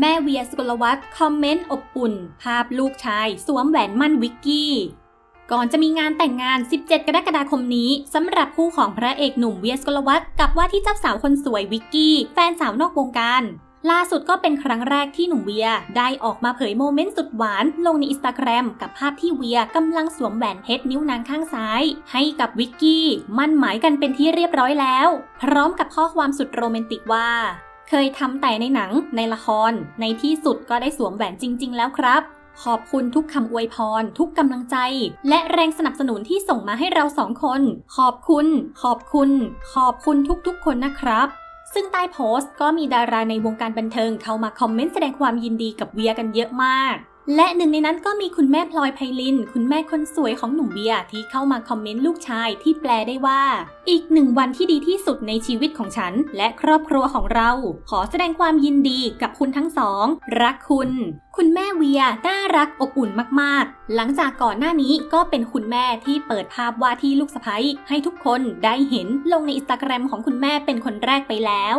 แม่เวียสุกลวัฒน์คอมเมนต์อบอุ่น ภาพลูกชาย สวมแหวนมั่นวิกกี้ ก่อนจะมีงานแต่งงาน 17 กรกฎาคมนี้สำหรับคู่ของพระเอกหนุ่มเวียสกลวัฒน์กับว่าที่เจ้าสาวคนสวยวิกกี้ แฟนสาวนอกวงการ ล่าสุดก็เป็นครั้งแรกที่หนุ่มเวียได้ออกมาเผยโมเมนต์สุดหวาน ลงในอินสตาแกรมกับภาพที่เวียกำลังสวมแหวนเพชรนิ้วนางข้างซ้าย ให้กับวิกกี้มั่นหมายกันเป็นที่เรียบร้อยแล้ว พร้อมกับข้อความสุดโรแมนติกว่า เคยทำแต่ในหนัง ในละคร ในที่สุดก็ได้สวมแหวนจริง ๆ แล้วครับ ขอบคุณทุกคำอวยพร ทุกกำลังใจ และแรงสนับสนุนที่ส่งมาให้เราสองคน ขอบคุณ ขอบคุณ ขอบคุณทุกๆ คนนะครับซึ่งใต้โพสต์ก็มีดาราในวงการบันเทิงเข้ามาคอมเมนต์แสดงความยินดีกับเวียกันเยอะมาก และหนึ่งในนั้นก็มีคุณแม่พลอยไพลิน คุณแม่คนสวยของหนุ่มเวียที่เข้ามาคอมเมนต์ลูกชายที่แปลได้ว่า อีกหนึ่งวันที่ดีที่สุดในชีวิตของฉัน และครอบครัวของเรา ขอแสดงความยินดีกับคุณทั้งสอง รักคุณ คุณแม่เวียน่ารักอบอุ่นมากๆ หลังจากก่อนหน้านี้ก็เป็นคุณแม่ที่เปิดภาพว่าที่ลูกสะใภ้ให้ทุกคนได้เห็นลงในอินสตาแกรมของคุณแม่เป็นคนแรกไปแล้ว